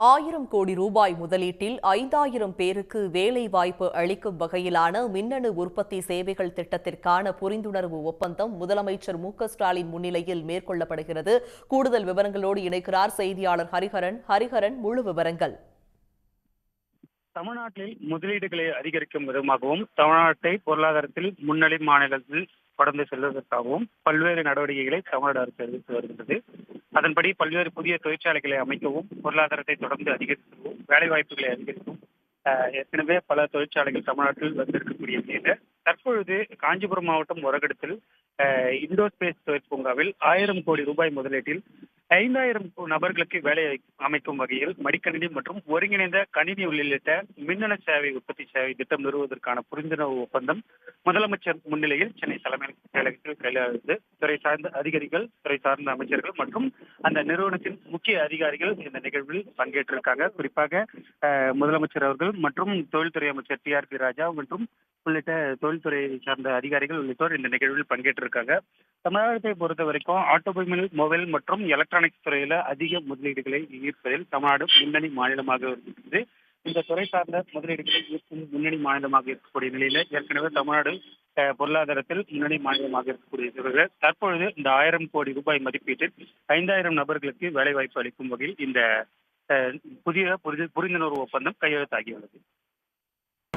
ஆயிரம் கோடி ரூபாய் முதலீட்டில் ஐந்தாயிரம் பேருக்கு வேலை வாய்ப்பு அளிக்கும் வகையிலான மின்னணு உற்பத்தி சேவைகள் திட்டத்திற்கான புரிந்துணர்வு ஒப்பந்தம் முதலமைச்சர் மு ஸ்டாலின் முன்னிலையில் மேற்கொள்ளப்படுகிறது. கூடுதல் விவரங்களோடு இணைக்கிறார் செய்தியாளர் ஹரிஹரன். ஹரிஹரன் முழு விவரங்கள். தமிழ்நாட்டில் முதலீடுகளை அதிகரிக்கும் விதமாகவும் தமிழ்நாட்டை பொருளாதாரத்தில் முன்னணி மாநிலத்தில் தொடர்ந்து செல்வதற்காகவும் பல்வேறு நடவடிக்கைகளை தமிழ்நாடு அரசு அறிவித்து வருகின்றது. அதன்படி பல்வேறு புதிய தொழிற்சாலைகளை அமைக்கவும் பொருளாதாரத்தை தொடர்ந்து அதிகரிக்கவும் வேலை வாய்ப்புகளை அதிகரிக்கவும் ஆஹ், ஏற்கனவே பல தொழிற்சாலைகள் தமிழ்நாட்டில் வந்திருக்கக்கூடிய நிலையில தற்பொழுது காஞ்சிபுரம் மாவட்டம் ஒரகடத்தில் ஆஹ், இண்டோ ஸ்பேஸ் தொழிற் பூங்காவில் ஆயிரம் கோடி ரூபாய் முதலீட்டில் ஐந்தாயிரம் நபர்களுக்கு வேலை அமைக்கும் வகையில் மடிக்கணினி மற்றும் ஒருங்கிணைந்த கணினி உள்ளிட்ட மின்னணு சேவை உற்பத்தி சேவை திட்டம் நிறுவுவதற்கான புரிந்துணர்வு ஒப்பந்தம் முதலமைச்சர் முன்னிலையில் சென்னை தலைமை செயலகத்தில் கையெழுத்து துறை சார்ந்த அதிகாரிகள் துறை சார்ந்த அமைச்சர்கள் மற்றும் அந்த நிறுவனத்தின் முக்கிய அதிகாரிகள் இந்த நிகழ்வில் பங்கேற்றிருக்காங்க. குறிப்பாக முதலமைச்சர் அவர்கள் மற்றும் தொழில்துறை அமைச்சர் டி ஆர் பி ராஜா மற்றும் உள்ளிட்ட தொழில்துறை சார்ந்த அதிகாரிகள் உள்ளிட்டோர் இந்த நிகழ்வில் பங்கேற்றிருக்காங்க. தமிழகத்தை பொறுத்த வரைக்கும் ஆட்டோமொபைல் மொபைல் மற்றும் எலக்ட்ரானிக்ஸ் துறையில அதிக முதலீடுகளை ஈர்ப்பதில் தமிழ்நாடு முன்னணி மாநிலமாக இருக்கிறது இந்த துறை சார்ந்த முதலீடுகளை ஈர்க்கும் முன்னணி மாநிலமாக இருக்கக்கூடிய நிலையில ஏற்கனவே தமிழ்நாடு பொருளாதாரத்தில் முன்னணி மாநிலமாக இருக்கக்கூடிய தற்பொழுது இந்த ஆயிரம் கோடி ரூபாய் மதிப்பீட்டில் ஐந்தாயிரம் நபர்களுக்கு வேலைவாய்ப்பு அளிக்கும் வகையில் இந்த புதிய புரிந்துணர்வு ஒப்பந்தம் கையெழுத்தாகியுள்ளது.